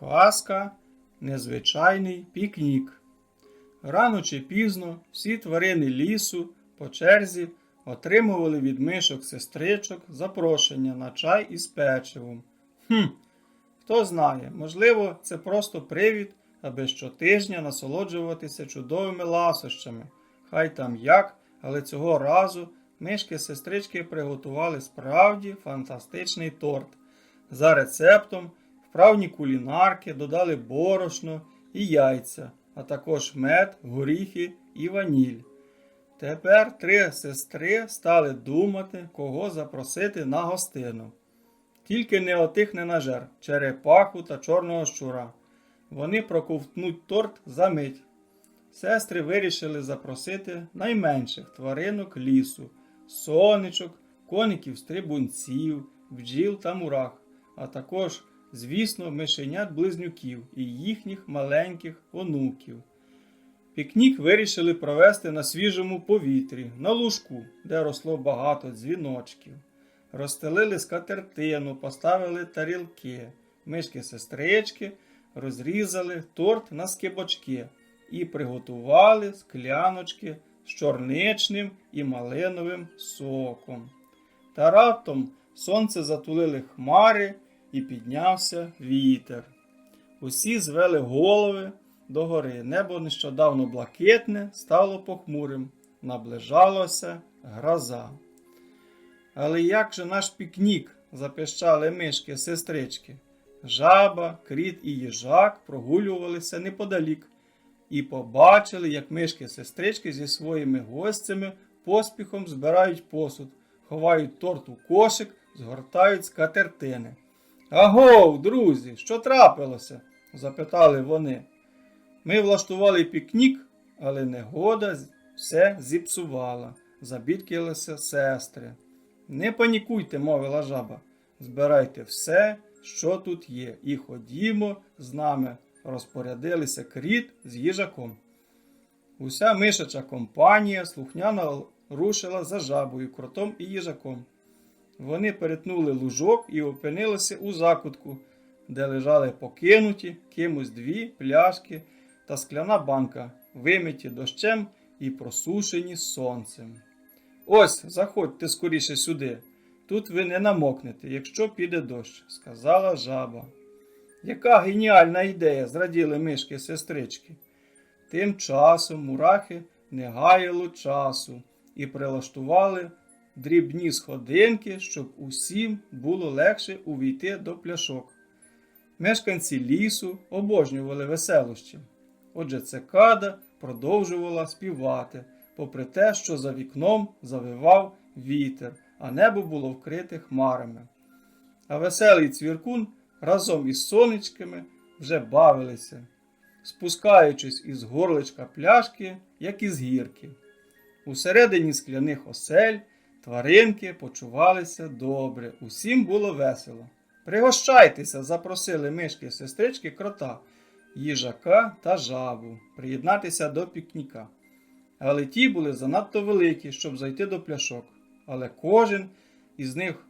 Казка незвичайний пікнік. Рано чи пізно всі тварини лісу по черзі отримували від мишок сестричок запрошення на чай із печивом. Хм, хто знає, можливо, це просто привід, аби щотижня насолоджуватися чудовими ласощами. Хай там як, але цього разу мишки-сестрички приготували справді фантастичний торт. За рецептом вправні кулінарки додали борошно і яйця, а також мед, горіхи і ваніль. Тепер три сестри стали думати, кого запросити на гостину. Тільки не отих ненажер, черепаху та чорного щура. Вони проковтнуть торт за мить. Сестри вирішили запросити найменших тваринок лісу, сонечок, коників стрибунців, бджіл та мурах, а також, звісно, мишенят близнюків і їхніх маленьких онуків. Пікнік вирішили провести на свіжому повітрі, на лужку, де росло багато дзвіночків. Розстелили скатертину, поставили тарілки, мишки-сестрички, розрізали торт на скибочки і приготували скляночки з чорничним і малиновим соком. Та раптом сонце затулили хмари і піднявся вітер. Усі звели голови догори. Небо нещодавно блакитне, стало похмурим, наближалася гроза. Але як же наш пікнік? запищали мишки сестрички. Жаба, кріт і їжак прогулювалися неподалік і побачили, як мишки-сестрички зі своїми гостями поспіхом збирають посуд, ховають торт у кошик, згортають скатертини. Агов, друзі, що трапилося? запитали вони. Ми влаштували пікнік, але негода все зіпсувала, забідкалися сестри. Не панікуйте, мовила жаба. Збирайте все, що тут є, і ходімо з нами, розпорядилися кріт з їжаком. Уся мишача компанія слухняно рушила за жабою, кротом і їжаком. Вони перетнули лужок і опинилися у закутку, де лежали покинуті кимось дві пляшки та скляна банка, вимиті дощем і просушені сонцем. Ось, заходьте скоріше сюди. Тут ви не намокнете, якщо піде дощ, сказала жаба. Яка геніальна ідея, зраділи мишки сестрички. Тим часом мурахи не гаяло часу і прилаштували дрібні сходинки, щоб усім було легше увійти до пляшок. Мешканці лісу обожнювали веселощі. Отже, цикада продовжувала співати, попри те, що за вікном завивав вітер, а небо було вкрите хмарами. А веселий цвіркун разом із сонечками вже бавилися, спускаючись із горличка пляшки, як із гірки. Усередині скляних осель тваринки почувалися добре, усім було весело. Пригощайтеся, запросили мишки сестрички крота, їжака та жабу приєднатися до пікніка. Але ті були занадто великі, щоб зайти до пляшок. Але кожен із них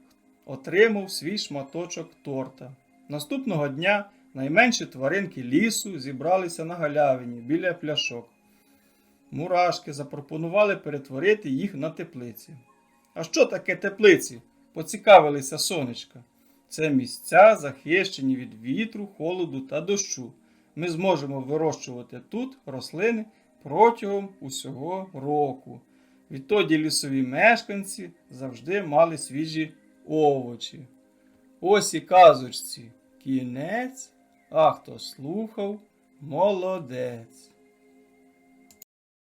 отримав свій шматочок торта. Наступного дня найменші тваринки лісу зібралися на галявині біля пляшок. Мурашки запропонували перетворити їх на теплиці. А що таке теплиці? поцікавилися сонечка. Це місця, захищені від вітру, холоду та дощу. Ми зможемо вирощувати тут рослини протягом усього року. Відтоді лісові мешканці завжди мали свіжі овочі. Ось і казочці. Кінець, а хто слухав, молодець.